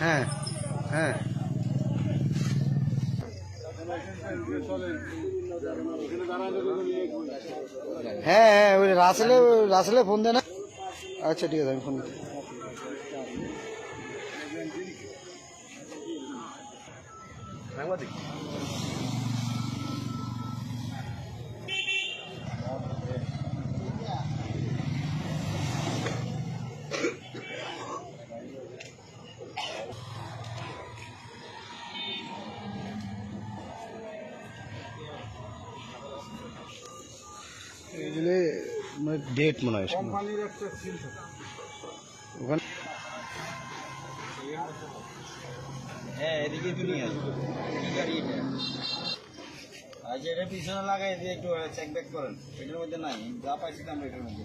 হ্যাঁ হ্যাঁ। হ্যাঁ হ্যাঁ ওই রাসেলে রাসেলে ফোন দে না। আচ্ছা ঠিক আছে, আমি ফোন। এগুলো মানে ডেট মনে হয় একটা ওখানে হ্যাঁ এদিকে তো নিয়ে আসব কি গাড়ি এটা আচ্ছা এটা পিছনে লাগাই দিয়ে একটু চেক ব্যাক করেন। এটার মধ্যে নাই। যা পাইছি আমরা এটার মধ্যে